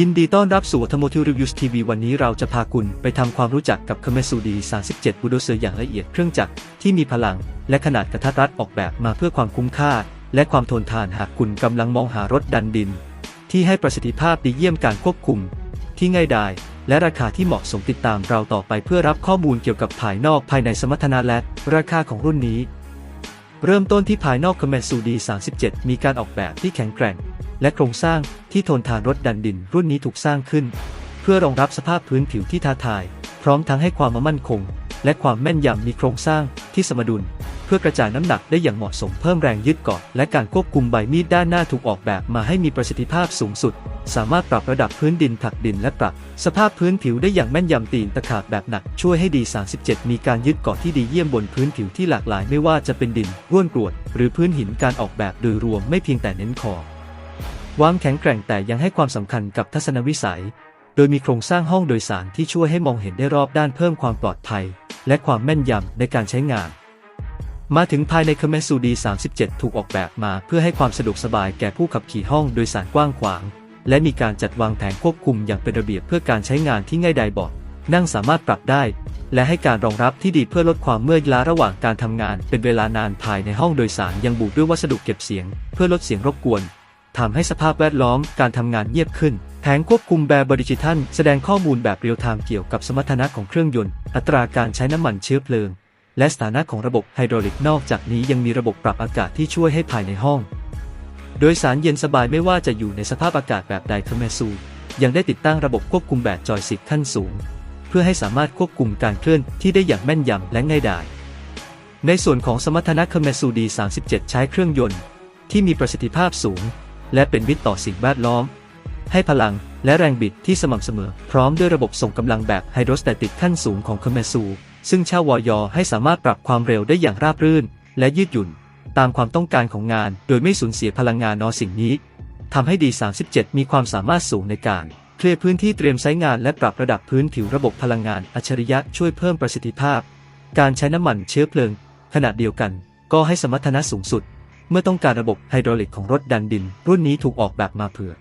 ยินดีต้อนรับสู่ Automotive Review TV วันนี้เราจะพาคุณไปทำความรู้จักกับ c o m e s u d 37 บูโดเซอร์อย่างละเอียดเครื่องจักรที่มีพลัง และขนาดกระทัดรัดออกแบบมาเพื่อความคุ้มค่า และความทนทานหากคุณกำลังมองหารถดันดิน ที่ให้ประสิทธิภาพดีเยี่ยมการควบคุม ที่ง่ายดายและราคาที่เหมาะสมติดตามเราต่อไปเพื่อรับข้อมูลเกี่ยวกับภายนอกภายในสมรรถนะและราคาของรุ่นนี้ เริ่มต้นที่ภายนอก c o m e s u d 37 มีการออกแบบที่แข็งแกร่ง และโครงสร้างที่ทนทานรถดันดินรุ่นนี้ถูกสร้างขึ้น เพื่อรองรับสภาพพื้นผิวที่ท้าทาย พร้อมทั้งให้ความมั่นคง และความแม่นยำมีโครงสร้างที่สมดุล เพื่อกระจายน้ำหนักได้อย่างเหมาะสมเพิ่มแรงยึดเกาะและการควบคุมใบมีดด้านหน้าถูกออกแบบมาให้มีประสิทธิภาพสูงสุด สามารถปรับระดับพื้นดินผลักดินและปรับ สภาพพื้นผิวได้อย่างแม่นยำตีนตะขาบแบบหนักช่วยให้ดี 37 มีการยึดเกาะที่ดีเยี่ยมบนพื้นผิวที่หลากหลายไม่ว่าจะเป็นดินร่วนกรวด หรือพื้นหินการออกแบบโดยรวมไม่เพียงแต่เน้นคอค วามแข็งแกร่งแต่ยังให้ความสำคัญกับทัศนวิสัย โดยมีโครงสร้างห้องโดยสารที่ช่วยให้มองเห็นได้รอบด้านเพิ่มความปลอดภัย และความแม่นยำในการใช้งาน มาถึงภายใน c o m e s u d 37 ถูกออกแบบมาเพื่อให้ความสะดวกสบายแก่ผู้ขับขี่ห้องโดยสารกว้างขวาง และมีการจัดวางแผงควบคุมอย่างเป็นระเบียบเพื่อการใช้งานที่ง่ายดายเบาะนั่งสามารถปรับได้ และให้การรองรับที่ดีเพื่อลดความเมื่อยล้าระหว่างการทำงาน เป็นเวลานานภายในห้องโดยสารยังบุด้วยวัสดุเก็บเสียง เพื่อลดเสียงรบกวน ทำให้สภาพแวดล้อมการทำงานเงียบขึ้น แผงควบคุมแบบดิจิทัลแสดงข้อมูลแบบเรียลไทม์เกี่ยวกับสมรรถนะของเครื่องยนต์ อัตราการใช้น้ำมันเชื้อเพลิง และสถานะของระบบไฮดรอลิกนอกจากนี้ยังมีระบบปรับอากาศที่ช่วยให้ภายในห้อง โดยสารเย็นสบายไม่ว่าจะอยู่ในสภาพอากาศแบบใดเทอร์เมซูยังได้ติดตั้งระบบควบคุมแบบจอยสิกขั้นสูง เพื่อให้สามารถควบคุมการเคลื่อนที่ได้อย่างแม่นยำและง่ายดาย ในส่วนของสมรรถนะ c o m e s u d 37 ใช้เครื่องยนต์ ที่มีประสิทธิภาพสูง และเป็นมิตรต่อสิ่งแวดล้อม ให้พลังและแรงบิดที่สม่ำเสมอ พร้อมด้วยระบบส่งกำลังแบบไฮโดรสแตติกขั้นสูงของ c o m e s u ซึ่งเช่าวอยอให้สามารถปรับความเร็วได้อย่างราบรื่น และยืดหยุ่น ตามความต้องการของงาน โดยไม่สูญเสียพลังงานนอสิ่งนี้ทำให้ดี 37 มีความสามารถสูงในการเคลียร์พื้นที่เตรียมใช้งานและปรับระดับพื้นผิวระบบพลังงานอัจฉริยะช่วยเพิ่มประสิทธิภาพ การใช้น้ำมันเชื้อเพลิงขนาดเดียวกัน ก็ให้สมรรถนะสูงสุด เมื่อต้องการระบบไฮดรอลิกของรถดันดิน รุ่นนี้ถูกออกแบบมาเพื่อ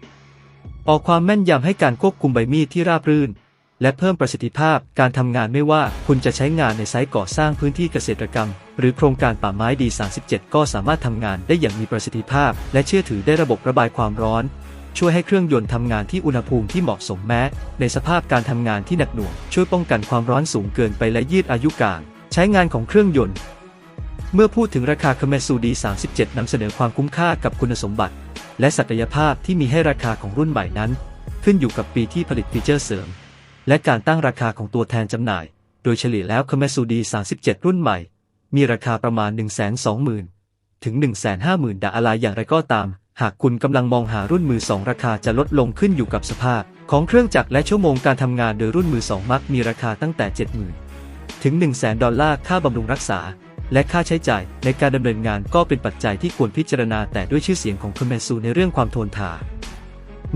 ออกความแม่นยำให้การควบคุมใบมีดที่ราบรื่น และเพิ่มประสิทธิภาพการทำงานไม่ว่าคุณจะใช้งานในไซต์ก่อสร้างพื้นที่เกษตรกรรม หรือโครงการป่าไม้ดี37ก็สามารถทำงานได้อย่างมีประสิทธิภาพ และเชื่อถือได้ระบบระบายความร้อน ช่วยให้เครื่องยนต์ทำงานที่อุณหภูมิที่เหมาะสมแม้ ในสภาพการทำงานที่หนักหน่วง ช่วยป้องกันความร้อนสูงเกินไปและยืดอายุการใช้งานของเครื่องยนต์ เมื่อพูดถึงราคา c o m e s u d 37นำเสนอความคุ้มค่ากับคุณสมบัติ และศักยภาพที่มีให้ราคาของรุ่นใหม่นั้น ขึ้นอยู่กับปีที่ผลิตฟีเจอร์เสริม และการตั้งราคาของตัวแทนจำหน่าย โดยเฉลี่ยแล้ว c o m e s u d 37 รุ่นใหม่ มีราคาประมาณ 120,000 ถึง 150,000 ดาอะไรอย่างไรก็ตาม หากคุณกำลังมองหารุ่นมือสองราคาจะลดลงขึ้นอยู่กับสภาพ ของเครื่องจักรและชั่วโมงการทำงานโดยรุ่นมือสองมักมีราคาตั้งแต่ 70,000 ถึง 100,000 ดอลลาร์ค่าบำรุงรักษา และค่าใช้จ่ายในการดำเนินงานก็เป็นปัจจัยที่ควรพิจารณาแต่ด้วยชื่อเสียงของคอมเมซูในเรื่องความทนทาน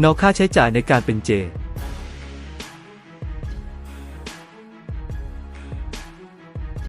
นอกค่าใช้จ่ายในการเป็นเจ